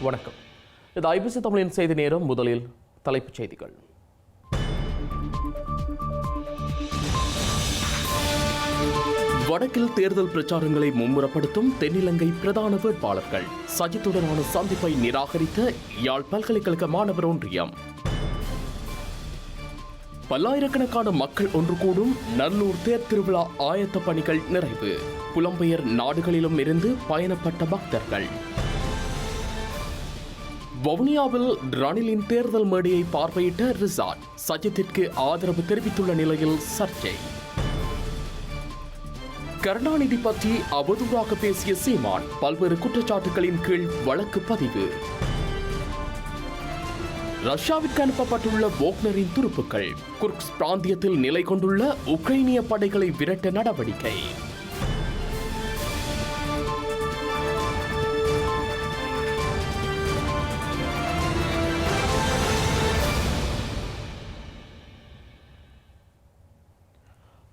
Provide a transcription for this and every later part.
வணக்கம். இது ஐபிசி தமிழின் செய்தி நேரம். முதலில் தலைப்புச் செய்திகள். வடக்கில் தேர்தல் பிரச்சாரங்களை மும்முரப்படுத்தும் தென்னிலங்கை பிரதான வேட்பாளர்கள். சஜித்துடனான சந்திப்பை நிராகரித்த யாழ் பல்கலைக்கழக மாணவர் ஒன்றியம். பல்லாயிரக்கணக்கான மக்கள் ஒன்று கூடும் நல்லூர் தேர் திருவிழா ஆயத்த பணிகள் நிறைவு. புலம்பெயர் நாடுகளிலும் இருந்து பயணப்பட்ட பக்தர்கள். வவுனியாவில் ரணிலின் தேர்தல் மேடையை பார்வையிட்ட ரிசார்ட் சஜித்திற்கு ஆதரவு தெரிவித்துள்ள நிலையில் சர்ச்சை. கருணாநிதி பற்றி அவதூறாக பேசிய சீமான் பல்வேறு குற்றச்சாட்டுகளின் கீழ் வழக்கு பதிவு. ரஷ்யாவிற்கு அனுப்பப்பட்டுள்ள வோக்னரின் துருப்புக்கள் குர்க்ஸ் பிராந்தியத்தில் நிலை கொண்டுள்ள உக்ரைனிய படைகளை விரட்ட நடவடிக்கை.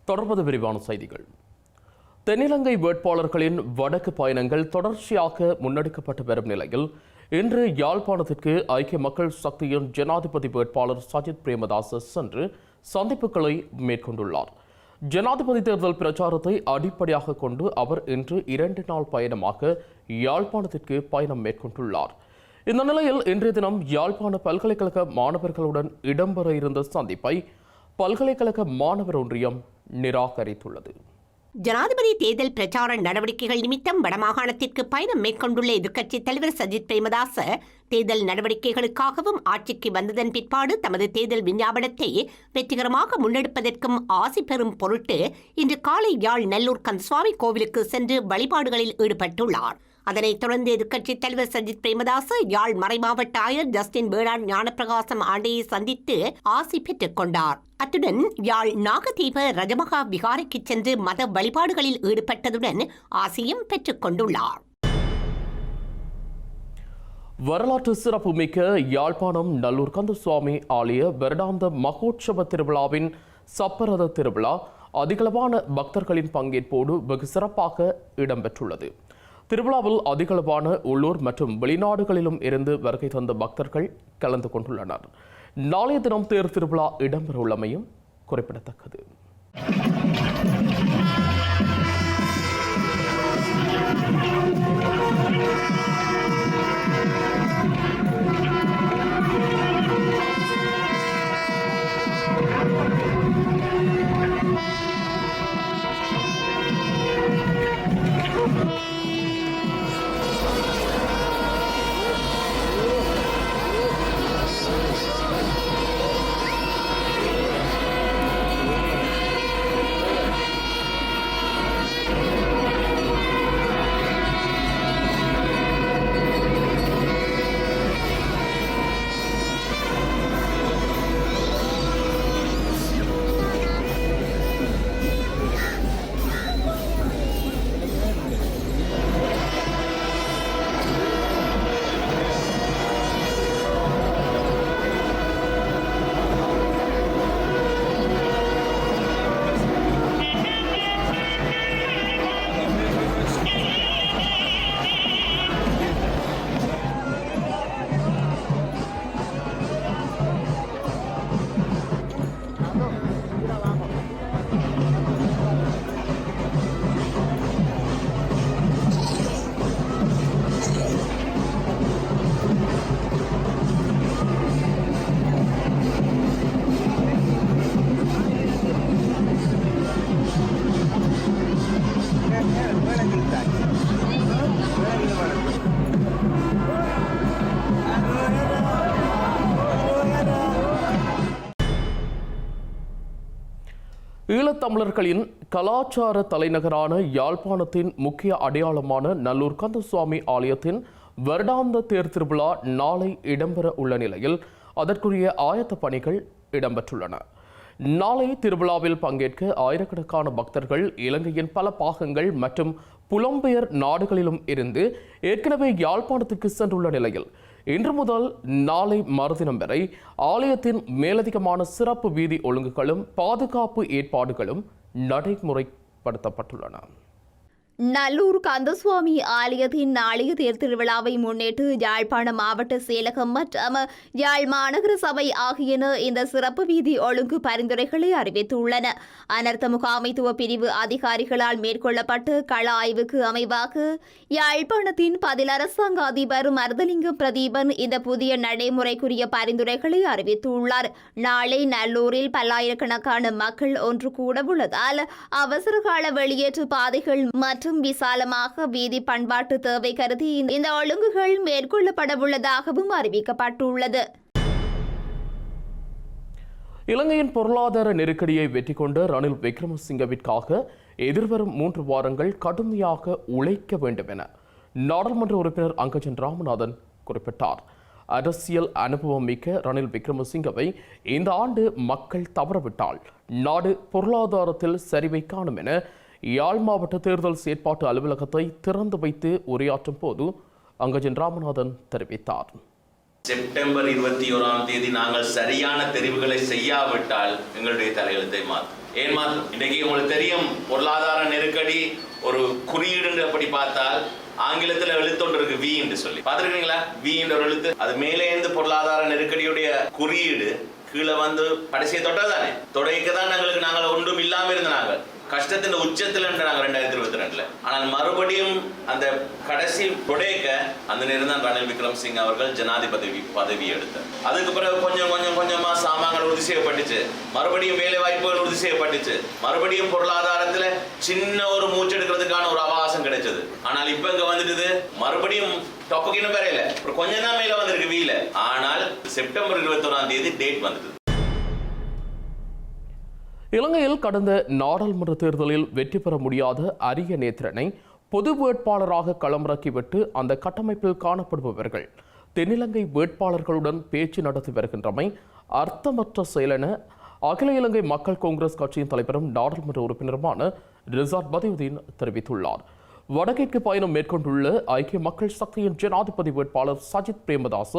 தொடர்பது விரிவான செய்திகள். தென்னிலங்கை வேட்பாளர்களின் வடக்கு பயணங்கள் தொடர்ச்சியாக முன்னெடுக்கப்பட்டு வரும் நிலையில் இன்று யாழ்ப்பாணத்திற்கு ஐக்கிய மக்கள் சக்தியின் ஜனாதிபதி வேட்பாளர் சஜித் பிரேமதாச சென்று சந்திப்புகளை மேற்கொண்டுள்ளார். ஜனாதிபதி தேர்தல் பிரச்சாரத்தை அடிப்படையாக கொண்டு அவர் இன்று இரண்டு நாள் பயணமாக யாழ்ப்பாணத்திற்கு பயணம் மேற்கொண்டுள்ளார். இந்த நிலையில் இன்றைய தினம் யாழ்ப்பாண பல்கலைக்கழக மாணவர்களுடன் இடம்பெற இருந்த சந்திப்பை பல்கலைக்கழக மாணவர் ஒன்றியம் நிராகரித்துள்ளது. ஜனாதிபதி தேர்தல் பிரச்சார நடவடிக்கைகள் நிமித்தம் வடமாகாணத்திற்கு பயணம் மேற்கொண்டுள்ள எதிர்க்கட்சித் தலைவர் சஜித் பிரேமதாச தேர்தல் நடவடிக்கைகளுக்காகவும் ஆட்சிக்கு வந்ததன் பிற்பாடு தமது தேர்தல் விஞ்ஞாபனத்தை வெற்றிகரமாக முன்னெடுப்பதற்கும் ஆசி பெறும் பொருட்டு இன்று காலை யாழ் நல்லூர் கந்தசுவாமி கோவிலுக்கு சென்று வழிபாடுகளில் ஈடுபட்டுள்ளார். அதனைத் தொடர்ந்து எதிர்க்கட்சித் தலைவர் சஜித் பிரேமதாச யாழ் மறைமாவட்ட ஆயர் ஜஸ்டின் வேளாண் ஞானப்பிரகாசம் ஆண்டையை சந்தித்து ஆசி பெற்றுக் கொண்டார். அத்துடன் யாழ் நாகதீப ரஜமகா விகாரைக்கு சென்று மத வழிபாடுகளில் ஈடுபட்டதுடன் ஆசியும் பெற்றுக் கொண்டுள்ளார். வரலாற்று சிறப்புமிக்க யாழ்ப்பாணம் நல்லூர் கந்தசுவாமி ஆலய வருடாந்த மகோற்சவ திருவிழாவின் சப்பரத திருவிழா அதிகளவான பக்தர்களின் பங்கேற்போடு வெகு சிறப்பாக இடம்பெற்றுள்ளது. திருவிழாவில் அதிகளவான உள்ளூர் மற்றும் வெளிநாடுகளிலும் இருந்து வருகை தந்த பக்தர்கள் கலந்து கொண்டுள்ளனர். நாளைய தினம் தேர் திருவிழா இடம்பெறவுள்ளமையும் குறிப்பிடத்தக்கது. ஈழத்தமிழர்களின் கலாச்சார தலைநகரான யாழ்ப்பாணத்தின் முக்கிய அடையாளமான நல்லூர் கந்தசுவாமி ஆலயத்தின் வருடாந்த தேர் திருவிழா நாளை இடம்பெற உள்ள நிலையில் அதற்குரிய ஆயத்த பணிகள் இடம்பெற்றுள்ளன. நாளை திருவிழாவில் பங்கேற்க ஆயிரக்கணக்கான பக்தர்கள் இலங்கையின் பல பாகங்கள் மற்றும் புலம்பெயர் நாடுகளிலும் இருந்து ஏற்கனவே யாழ்ப்பாணத்துக்கு சென்றுள்ள நிலையில் இன்று முதல் நாளை மறுதினம் வரை ஆலயத்தின் மேலதிகமான சிறப்பு வீதி ஒழுங்குகளும் பாதுகாப்பு ஏற்பாடுகளும் நடைமுறைப்படுத்தப்பட்டுள்ளன. நல்லூர் கந்தசுவாமி ஆலயத்தின் நாளைய தேர் திருவிழாவை முன்னிட்டு யாழ்ப்பாண மாவட்ட செயலகம் மற்றும் யாழ் மாநகர சபை ஆகியன இந்த சிறப்பு வீதி ஒழுங்கு பரிந்துரைகளை அறிவித்துள்ளன. அனர்த்த முகாமைத்துவ பிரிவு அதிகாரிகளால் மேற்கொள்ளப்பட்ட கள ஆய்வுக்கு அமைவாக யாழ்ப்பாணத்தின் பதில் அரசாங்க அதிபர் மருதலிங்கம் பிரதீபன் இந்த புதிய நடைமுறைக்குரிய பரிந்துரைகளை அறிவித்துள்ளார். நாளை நல்லூரில் பல்லாயிரக்கணக்கான மக்கள் ஒன்று கூட உள்ளதால் அவசர வெளியேற்று பாதைகள் மற்றும் மற்றும் விசாலமாக வீதி பண்பாட்டு தேவை கருதி இந்த ஒழுங்குகள் மேற்கொள்ளப்படவுள்ளதாகவும் அறிவிக்கப்பட்டுள்ளது. இலங்கையின் பொருளாதார நெருக்கடியை வெற்றி கொண்ட ரணில் விக்ரமசிங்கவிற்காக எதிர்வரும் மூன்று வாரங்கள் கடுமையாக உழைக்க வேண்டும் என நாடாளுமன்ற உறுப்பினர் அங்கஜன் ராமநாதன் குறிப்பிட்டார். அரசியல் அனுபவம் மிக்க ரணில் விக்ரமசிங்கவை இந்த ஆண்டு மக்கள் தவறவிட்டால் நாடு பொருளாதாரத்தில் சரிவை காணும் என யாழ் மாவட்ட தேர்தல் செயற்பாட்டு அலுவலகத்தை திறந்து வைத்து உரையாற்றும் போது அங்கஜன் ராமநாதன் தெரிவித்தார். செப்டம்பர் இருபத்தி ஓராம் தேதி நாங்கள் சரியான தெரிவுகளை செய்யாவிட்டால் எங்களுடைய தலையெழுத்தை மாற்றும். ஏன் மாற்றும்? இன்றைக்கு உங்களுக்கு தெரியும் பொருளாதார நெருக்கடி ஒரு குறியீடு அப்படி பார்த்தால் ஆங்கிலத்துல எழுத்தொன்று இருக்கு வி என்று சொல்லி. பார்த்துருக்கீங்களா? வி என்ற ஒரு எழுத்து. அது மேலே இருந்து பொருளாதார நெருக்கடியுடைய குறியீடு கீழே வந்து கடைசியை தொட்டதானே தொடைக்கு தான் எங்களுக்கு நாங்கள் ஒன்றும் இல்லாமல் இருந்தோம் நாங்கள் கஷ்டத்தின் உச்சத்தில் நாங்கள் ரெண்டாயிரத்தி இருபத்தி ரெண்டுல. ஆனால் மறுபடியும் அந்த கடைசி புடைக்க அந்த நேரம் தான் ரணில் விக்ரம் சிங் அவர்கள் ஜனாதிபதி பதவி எடுத்தார். அதுக்கு பிறகு கொஞ்சம் கொஞ்சம் கொஞ்சமா சாமான்கள் உறுதி செய்யப்பட்டுச்சு. மறுபடியும் வேலை வாய்ப்புகள் உறுதி செய்யப்பட்டுச்சு. மறுபடியும் பொருளாதாரத்துல சின்ன ஒரு மூச்செடுக்கிறதுக்கான ஒரு அவகாசம் கிடைச்சது. ஆனால் இப்ப இங்க வந்துட்டு மறுபடியும் டொப்புக்கு இன்னும் வரையில கொஞ்ச நாள் மேல வந்திருக்கு வீல. ஆனால் செப்டம்பர் இருபத்தொராம் தேதி டேட் வந்தது இலங்கையில் கடந்த நாடாளுமன்ற தேர்தலில் வெற்றி பெற முடியாத அரிய நேத்திரனை பொது வேட்பாளராக களமிறக்கிவிட்டு அந்த கட்டமைப்பில் காணப்படுபவர்கள் தென்னிலங்கை வேட்பாளர்களுடன் பேச்சு நடத்தி வருகின்றமை அர்த்தமற்ற செயலென அகில இலங்கை மக்கள் காங்கிரஸ் கட்சியின் தலைவரும் நாடாளுமன்ற உறுப்பினருமான ரிசார்ட் பதியுதீன் தெரிவித்துள்ளார். வடகிற்கு பயணம் மேற்கொண்டுள்ள ஐக்கிய மக்கள் சக்தியின் ஜனாதிபதி வேட்பாளர் சஜித் பிரேமதாஸ்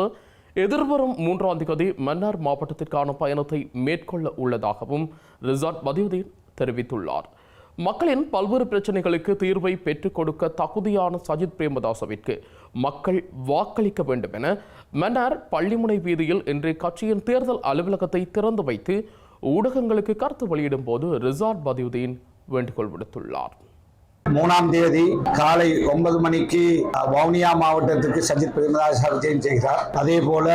எதிர்வரும் மூன்றாம் தேதி மன்னார் மாவட்டத்திற்கான பயணத்தை மேற்கொள்ள உள்ளதாகவும் ரிசார்ட் பதியுதீன் தெரிவித்துள்ளார். மக்களின் பல்வேறு பிரச்சனைகளுக்கு தீர்வை பெற்றுக் கொடுக்க தகுதியான சஜித் பிரேமதாசவிற்கு மக்கள் வாக்களிக்க வேண்டும் என மன்னார் பள்ளிமுனை வீதியில் இன்று கட்சியின் தேர்தல் அலுவலகத்தை திறந்து வைத்து ஊடகங்களுக்கு கருத்து வெளியிடும் போது ரிசார்ட் பதியுதீன் வேண்டுகோள் விடுத்துள்ளார். மூணாம் தேதி காலை ஒன்பது மணிக்கு வவுனியா மாவட்டத்திற்கு சஜித் பிரேமதாஸ் விஜயம் செய்கிறார். அதே போல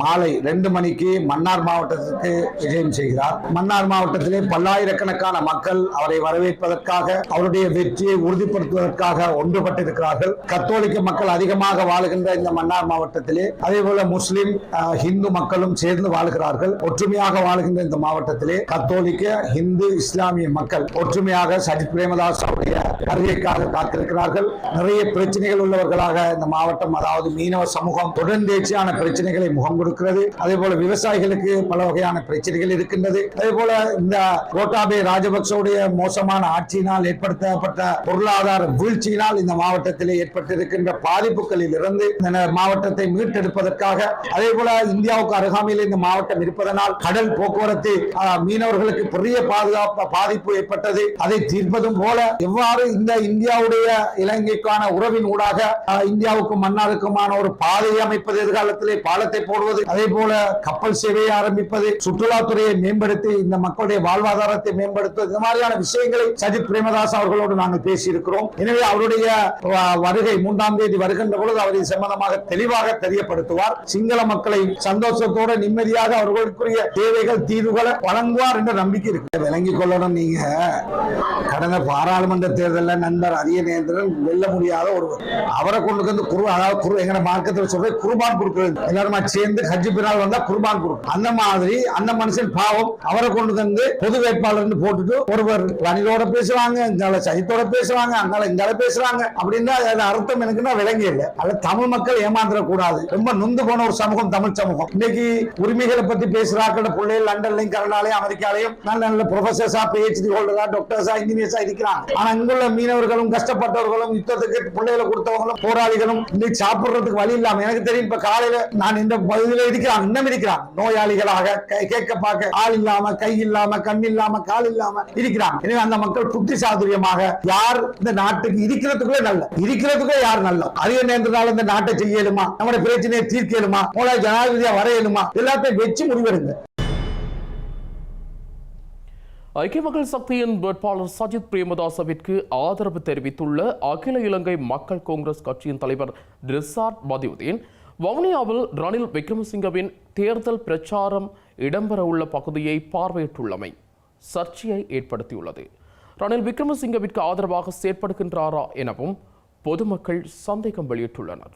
மாலை ரெண்டு மணிக்கு மன்னார் மாவட்டத்திற்கு விஜயம் செய்கிறார். மன்னார் மாவட்டத்திலே பல்லாயிரக்கணக்கான மக்கள் அவரை வரவேற்பதற்காக அவருடைய வெற்றியை உறுதிப்படுத்துவதற்காக ஒன்றுபட்டிருக்கிறார்கள். கத்தோலிக்க மக்கள் அதிகமாக வாழுகின்ற இந்த மன்னார் மாவட்டத்திலே அதே போல முஸ்லிம் ஹிந்து இந்து மக்களும் சேர்ந்து வாழ்கிறார்கள். ஒற்றுமையாக வாழுகின்ற இந்த மாவட்டத்திலே கத்தோலிக்க இந்து இஸ்லாமிய மக்கள் ஒற்றுமையாக சஜித் பிரேமதாஸ் அவருடைய வருகைக்காக காத்திருக்கிறார்கள். நிறைய பிரச்சனைகள் உள்ளவர்களாக இந்த மாவட்டம் அதாவது மீனவ சமூகம் தொடர்ந்தேச்சியான பிரச்சனைகளை முகம் கொடுக்கிறது. அதே போல விவசாயிகளுக்கு பல வகையான பிரச்சனைகள் இருக்கின்றது. அதே போல இந்த கோட்டாபே ராஜபக்சவுடைய மோசமான ஆட்சியினால் ஏற்படுத்தப்பட்ட பொருளாதார வீழ்ச்சியினால் இந்த மாவட்டத்திலே ஏற்பட்டிருக்கின்ற பாதிப்புகளில் இருந்து இந்த மாவட்டத்தை மீட்டெடுப்பதற்காக அதே போல இந்தியாவுக்கு அருகாமையில் இந்த மாவட்டம் இருப்பதனால் கடல் போக்குவரத்து மீனவர்களுக்கு பெரிய பாதுகாப்பு பாதிப்பு ஏற்பட்டது. அதை தீர்ப்பதும் போல எவ்வாறு இந்த இந்தியாவுடைய இலங்கைக்கான உறவின் ஊடாக ஆஹ், இந்தியாவுக்கும் மன்னாருக்குமான ஒரு பாதையை அமைப்பது எதிர்காலத்திலே பாலத்தை போடுவது அதே போல கப்பல் சேவையை ஆரம்பிப்பது சுற்றுலாத்துறையை மேம்படுத்தி இந்த மக்களுடைய வாழ்வாதாரத்தை மேம்படுத்துவது இந்த மாதிரியான விஷயங்களை சஜித் பிரேமதாஸ் அவர்களோடு நாங்கள் பேசியிருக்கிறோம். எனவே அவருடைய வருகை மூன்றாம் தேதி வருகின்ற பொழுது அவர் இது சம்பந்தமாக தெளிவாக தெரியப்படுத்துவார். சிங்கள மக்களை சந்தோஷத்தோட நிம்மதியாக அவர்களுக்குரிய தேவைகள் தீர்வுகளை வழங்குவார் என்ற நம்பிக்கை இருக்கு. விளங்கிக் கொள்ளணும் நீங்க. கடந்த பாராளுமன்ற தேர்தலில் நண்பர் அரியநேந்திரன் வெல்ல முடியாத ஒருவர். அவரை கொண்டு வந்து குரு அதாவது குரு எங்க மார்க்கத்தில் சொல்றது குருபான் கொடுக்கிறது எல்லாருமா சேர்ந்து ஹஜ்ஜி பின்னால் வந்தா குருபான் கொடுக்கும் அந்த மாதிரி அந்த மனுஷன் பாவம் அவரை கொண்டு வந்து பொது வேட்பாளர்னு போட்டுட்டு ஒருவர் ரணிலோட பேசுவாங்க இங்கால சஜித்தோட பேசுவாங்க அங்கால இங்கால பேசுறாங்க அப்படின்னா அது அர்த்தம் எனக்குன்னா விளங்கி இல்லை. அதுல தமிழ் மக்கள் ஏமாந்துட கூடாது ரொம்ப நொந்து போன ஒரு சமூகம் தமிழ் சமூகம். இன்னைக்கு உரிமைகளை பத்தி பேசுறாக்கள பிள்ளைகள் லண்டன்லயும் கனடாலையும் அமெரிக்காலையும் நல்ல நல்ல ப்ரொஃபசர்ஸா பிஹெச்டி ஹோல்டரா டாக்டர்ஸா இன்ஜினியர்ஸா இருக்கிறாங்க. ஆனா இங்குள்ள மீனவர்களும் கஷ்டப்பட்டவர்களும் யுத்தத்துக்கு பிள்ளைகளை கொடுத்தவங்களும் போராளிகளும் இன்னைக்கு சாப்பிடுறதுக்கு வழி இல்லாம எனக்கு தெரியும் இப்ப காலையில நான் இந்த பகுதியில இருக்கிறான் இன்னும் இருக்கிறான் நோயாளிகளாக கேட்க பார்க்க ஆள் இல்லாம கை இல்லாம கண் இல்லாம கால் இல்லாம இருக்கிறான் எனவே அந்த மக்கள் புத்தி சாதுரியமாக யார் இந்த நாட்டுக்கு இருக்கிறதுக்குள்ளே நல்ல இருக்கிறதுக்குள்ளே யார் நல்ல? அதிக நேரத்தினால இந்த நாட்டை செய்யலுமா நம்முடைய பிரச்சனையை தீர்க்கலுமா ஜனாதிபதியா வரையலுமா எல்லாத்தையும் வச்சு முடிவெடுங்க. ஐக்கிய மக்கள் சக்தியின் வேட்பாளர் சஜித் பிரேமதாசவிற்கு ஆதரவு தெரிவித்துள்ள அகில இலங்கை மக்கள் காங்கிரஸ் கட்சியின் தலைவர் ரிசார்ட் பதியுதீன் வவுனியாவில் ரணில் விக்ரமசிங்கவின் தேர்தல் பிரச்சாரம் இடம்பெறவுள்ள பகுதியை பார்வையிட்டுள்ளமை சர்ச்சையை ஏற்படுத்தியுள்ளது. ரணில் விக்ரமசிங்கவிற்கு ஆதரவாக செயற்படுகின்றாரா எனவும் பொதுமக்கள் சந்தேகம் வெளியிட்டுள்ளனர்.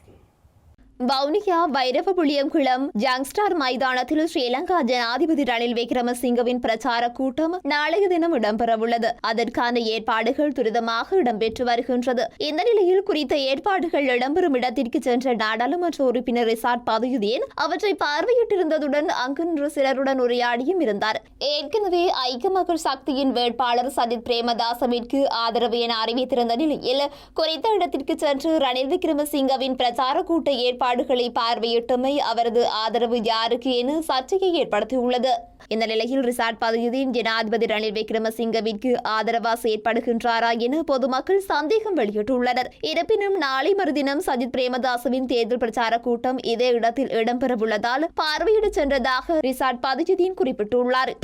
வவுனியா வைரவபுளியங்குளம் ஜங்ஸ்டார் மைதானத்தில் ஸ்ரீலங்கா ஜனாதிபதி ரணில் விக்ரமசிங்கவின் பிரச்சார கூட்டம் நாளைய தினம் இடம்பெறவுள்ளது அதற்கான ஏற்பாடுகள் துரிதமாக இடம்பெற்று வருகின்றது. இந்த நிலையில் குறித்த ஏற்பாடுகள் இடம்பெறும் இடத்திற்கு சென்ற நாடாளுமன்ற உறுப்பினர் ரிசார்ட் பதயுதீன் அவற்றை பார்வையிட்டிருந்ததுடன் அங்கு நின்று சிலருடன் உரையாடியும் இருந்தார். ஏற்கனவே ஐக்கிய மக்கள் சக்தியின் வேட்பாளர் சஜித் பிரேமதாசவிற்கு ஆதரவு என அறிவித்திருந்த நிலையில் குறித்த இடத்திற்கு சென்று ரணில் விக்ரமசிங்கவின் பிரச்சார கூட்ட செயற்பாடுகளை பார்வையிட்டமை அவரது ஆதரவு யாருக்கு என சர்ச்சையை ஏற்படுத்தியுள்ளது. இந்த நிலையில் ரிசார்ட் பதவியின் ஜனாதிபதி ரணில் விக்ரமசிங்கவிற்கு ஆதரவா செயற்படுகின்றாரா என பொதுமக்கள் சந்தேகம் வெளியிட்டுள்ளனர். இருப்பினும் நாளை மறுதினம் சஜித் பிரேமதாசவின் தேர்தல் பிரச்சார கூட்டம் இதே இடத்தில் இடம்பெறவுள்ளதால் பார்வையிட சென்றதாக ரிசார்ட் பதவியின் குறிப்பிட்டுள்ளார்.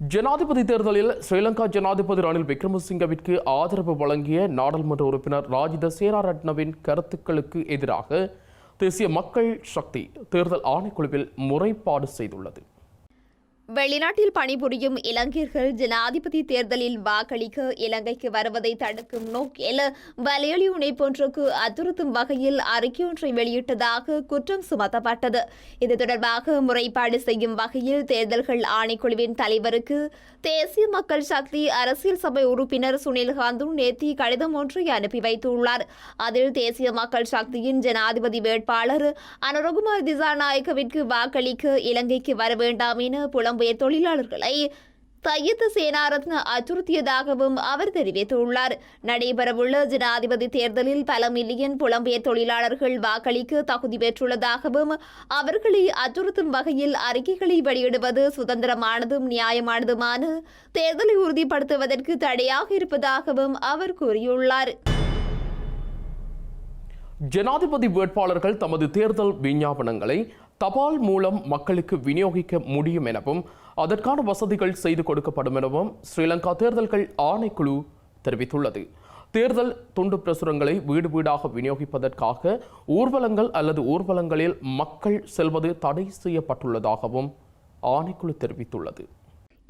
ஜனாதிபதி தேர்தலில் ஸ்ரீலங்கா ஜனாதிபதி ரணில் விக்ரமசிங்கவிற்கு ஆதரவு வழங்கிய நாடாளுமன்ற உறுப்பினர் ராஜித சேனாரட்னவின் கருத்துக்களுக்கு எதிராக தேசிய மக்கள் சக்தி தேர்தல் ஆணைக்குழுவில் முறைப்பாடு செய்துள்ளது. வெளிநாட்டில் பணிபுரியும் இலங்கையர்கள் ஜனாதிபதி தேர்தலில் வாக்களிக்க இலங்கைக்கு வருவதை தடுக்கும் நோக்கில் வலையொலி இணைப்பொன்றுக்கு அச்சுறுத்தும் வகையில் அறிக்கை ஒன்றை வெளியிட்டதாக குற்றம் சுமத்தப்பட்டது. இது தொடர்பாக முறைப்பாடு செய்யும் வகையில் தேர்தல்கள் ஆணைக்குழுவின் தலைவருக்கு தேசிய மக்கள் சக்தி அரசியல் சபை உறுப்பினர் சுனில்காந்து நேத்தி கடிதம் ஒன்றை அனுப்பி வைத்துள்ளார். அதில் தேசிய மக்கள் சக்தியின் ஜனாதிபதி வேட்பாளர் அனுரகுமார் திசாநாயக்கவிற்கு வாக்களிக்க இலங்கைக்கு வர வேண்டாம் என புலம்பெயர் தொழிலாளர்களை தையத்து சேனாரத்ன அச்சுறுத்தியதாகவும் அவர் தெரிவித்துள்ளார். நடைபெறவுள்ள ஜனாதிபதி தேர்தலில் பல மில்லியன் புலம்பெயர் தொழிலாளர்கள் வாக்களிக்க தகுதி பெற்றுள்ளதாகவும் அவர்களை அச்சுறுத்தும் வகையில் அறிக்கைகளை வெளியிடுவது சுதந்திரமானதும் நியாயமானதுமான தேர்தலை உறுதிப்படுத்துவதற்கு தடையாக இருப்பதாகவும் அவர் கூறியுள்ளார். ஜனாதிபதி வேட்பாளர்கள் தமது தேர்தல் விஞ்ஞாபனங்களை தபால் மூலம் மக்களுக்கு விநியோகிக்க முடியும் எனவும் அதற்கான வசதிகள் செய்து கொடுக்கப்படும் எனவும் ஸ்ரீலங்கா தேர்தல்கள் ஆணைக்குழு தெரிவித்துள்ளது. தேர்தல் துண்டு பிரசுரங்களை வீடு வீடாக விநியோகிப்பதற்காக ஊர்வலங்கள் அல்லது ஊர்வலங்களில் மக்கள் செல்வது தடை செய்யப்பட்டுள்ளதாகவும் ஆணைக்குழு தெரிவித்துள்ளது.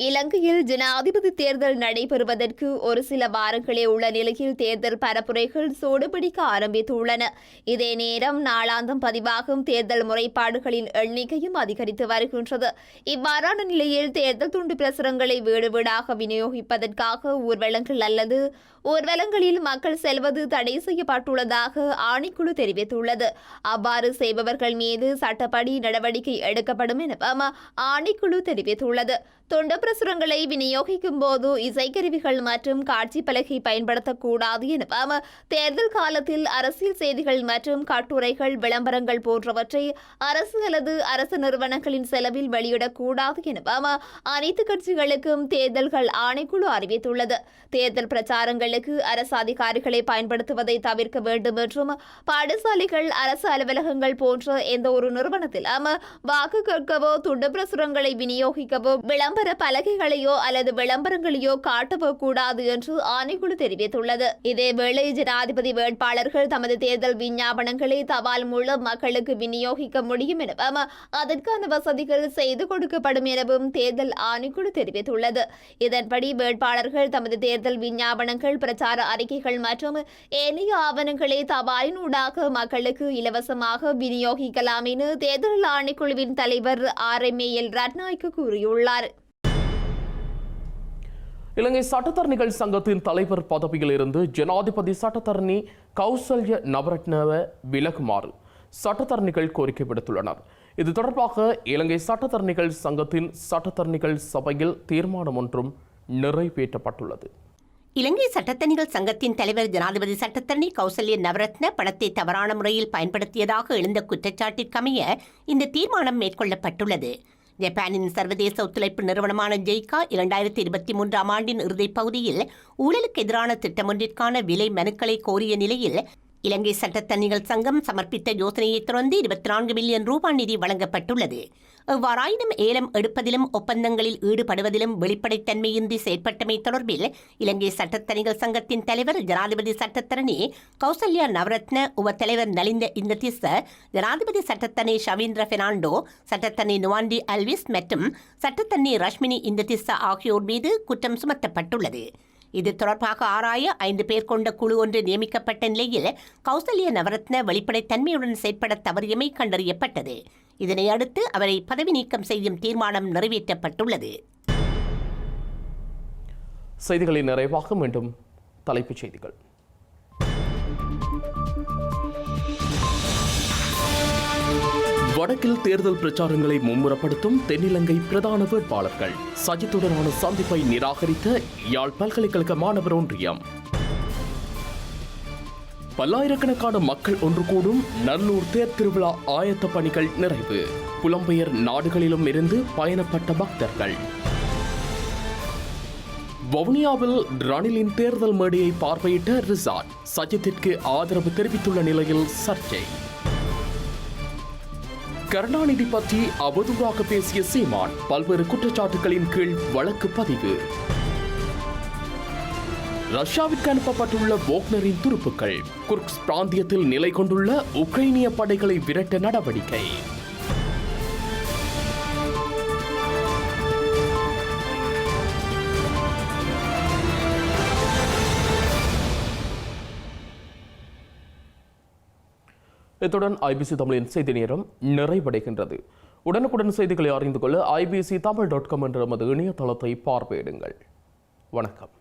இலங்கையில் ஜனாதிபதி தேர்தல் நடைபெறுவதற்கு ஒரு சில வாரங்களே உள்ள நிலையில் தேர்தல் பரப்புரைகள் சூடுபிடிக்க ஆரம்பித்துள்ளன. இதே நேரம் நாளாந்தம் பதிவாகும் தேர்தல் முறைப்பாடுகளின் எண்ணிக்கையும் அதிகரித்து வருகின்றது. இவ்வாறான நிலையில் தேர்தல் துண்டு பிரசுரங்களை வீடு வீடாக விநியோகிப்பதற்காக ஊர்வலங்கள் அல்லது ஊர்வலங்களில் மக்கள் செல்வது தடை செய்யப்பட்டுள்ளதாக ஆணைக்குழு தெரிவித்துள்ளது. அவ்வாறு செய்பவர்கள் மீது சட்டப்படி நடவடிக்கை எடுக்கப்படும் எனவும் ஆணைக்குழு தெரிவித்துள்ளது. தொண்ட பிரசுரங்களை விநியோகிக்கும் போது இசைக்கருவிகள் மற்றும் காட்சி பலகை பயன்படுத்தக்கூடாது எனவும் தேர்தல் காலத்தில் அரசியல் செய்திகள் மற்றும் கட்டுரைகள் விளம்பரங்கள் போன்றவற்றை அரசு அல்லது அரசு நிறுவனங்களின் செலவில் வெளியிடக்கூடாது எனவும் அனைத்து கட்சிகளுக்கும் தேர்தல்கள் ஆணைக்குழு அறிவித்துள்ளது. தேர்தல் பிரச்சாரங்கள் பிரச்சாரங்களுக்கு அரசு அதிகாரிகளை பயன்படுத்துவதை தவிர்க்க வேண்டும் என்றும் பாடசாலைகள் அரசு அலுவலகங்கள் போன்ற எந்த ஒரு நிறுவனத்திலும் வாக்கு கேட்கவோ துண்டு பிரசுரங்களை விநியோகிக்கவோ விளம்பர பலகைகளையோ அல்லது விளம்பரங்களையோ காட்டவோ கூடாது என்று ஆணைக்குழு தெரிவித்துள்ளது. இதேவேளை ஜனாதிபதி வேட்பாளர்கள் தமது தேர்தல் விஞ்ஞாபனங்களை தபால் மூலம் மக்களுக்கு விநியோகிக்க முடியும் எனவும் அதற்கான வசதிகள் செய்து கொடுக்கப்படும் எனவும் தேர்தல் ஆணைக்குழு தெரிவித்துள்ளது. இதன்படி வேட்பாளர்கள் தமது தேர்தல் விஞ்ஞாபனங்கள் பிரச்சார அறிக்கைகள் மற்றும் ஏனைய ஆவணங்களை தபாலினூடாக மக்களுக்கு இலவசமாக விநியோகிக்கலாம் என தேர்தல் ஆணைக்குழுவின் தலைவர் ஆர் எம் எல் ரட்நாய்க்கு கூறியுள்ளார். இலங்கை சட்டத்தரணிகள் சங்கத்தின் தலைவர் பதவியில் இருந்து ஜனாதிபதி சட்டத்தரணி கௌசல்ய நவரத்னவ விலகுமாறு சட்டத்தரணிகள் கோரிக்கை விடுத்துள்ளனர். இது தொடர்பாக இலங்கை சட்டத்தரணிகள் சங்கத்தின் சட்டத்தரணிகள் சபையில் தீர்மானம் ஒன்றும் நிறைவேற்றப்பட்டுள்ளது. இலங்கை சட்டத்தணிகள் சங்கத்தின் தலைவர் ஜனாதிபதி சட்டத்தரணி கௌசல்ய நவரத்ன பணத்தை தவறான முறையில் பயன்படுத்தியதாக எழுந்த குற்றச்சாட்டிற்கமைய இந்த தீர்மானம் மேற்கொள்ளப்பட்டுள்ளது. ஜப்பானின் சர்வதேச ஒத்துழைப்பு நிறுவனமான ஜெய்கா இரண்டாயிரத்தி இருபத்தி மூன்றாம் ஆண்டின் இறுதிப் பகுதியில் ஊழலுக்கு எதிரான திட்டமொன்றிற்கான விலை மனுக்களை கோரிய நிலையில் இலங்கை சட்டத்தணிகள் சங்கம் சமர்ப்பித்த யோசனையைத் தொடர்ந்து இருபத்தி நான்கு மில்லியன் ரூபாய் நிதி வழங்கப்பட்டுள்ளது. எவ்வாறாயினும் ஏலம் எடுப்பதிலும் ஒப்பந்தங்களில் ஈடுபடுவதிலும் வெளிப்படைத்தன்மையின்றி செயற்பட்டமை தொடர்பில் இலங்கை சட்டத்தணிகள் சங்கத்தின் தலைவர் ஜனாதிபதி சட்டத்தரணி கௌசல்யா நவரத்ன உபத்தலைவர் நலிந்த இந்ததிச ஜனாதிபதி சட்டத்தணி ஷவீந்திர பெர்னாண்டோ சட்டத்தணி நுவாண்டி அல்விஸ் மற்றும் சட்டத்தண்ணி ரஷ்மினி இந்ததிச ஆகியோர் மீது குற்றம் சுமத்தப்பட்டுள்ளது. இது தொடர்பாக ஆராய ஐந்து பேர் கொண்ட குழு ஒன்று நியமிக்கப்பட்ட நிலையில் கௌசல்ய நவரத்ன வெளிப்படைத்தன்மையுடன் செயற்பட தவறியமை கண்டறியப்பட்டது. இதனை அடுத்து அவரை பதவி நீக்கம் செய்யும் தீர்மானம் நிறைவேற்றப்பட்டுள்ளது. செய்திகளின் நிறைவாக மீண்டும் தலைப்புச் செய்திகள். வடக்கில் தேர்தல் பிரச்சாரங்களை மும்முரப்படுத்தும் தென்னிலங்கை பிரதான வேட்பாளர்கள். சஜித்துடனான சந்திப்பை நிராகரித்த யாழ் பல்கலைக்கழக மாணவர் ஒன்றியம். பல்லாயிரக்கணக்கான மக்கள் ஒன்று கூடும் நல்லூர் தேர் திருவிழா ஆயத்த பணிகள் நிறைவு. புலம்பெயர் நாடுகளிலும் இருந்து பயணப்பட்ட பக்தர்கள். வவுனியாவில் ரணிலின் தேர்தல் மேடையை பார்வையிட்ட ரிசார்ட் சஜித்திற்கு ஆதரவு தெரிவித்துள்ள நிலையில் சர்ச்சை. கருணாநிதி பற்றி அவதூறாக பேசிய சீமான் பல்வேறு குற்றச்சாட்டுகளின் கீழ் வழக்கு பதிவு. ரஷ்யாவிற்கு அனுப்பப்பட்டுள்ள வோக்னரின் துருப்புக்கள் குர்க்ஸ் பிராந்தியத்தில் நிலை கொண்டுள்ள உக்ரைனிய படைகளை விரட்ட நடவடிக்கை. இத்துடன் ஐபிசி தமிழின் செய்தி நேரம் நிறைவடைகின்றது. உடனுக்குடன் செய்திகளை அறிந்து கொள்ள ஐபிசி தமிழ் டாட் காம் என்ற நமது இணையதளத்தை பார்வையிடுங்கள். வணக்கம்.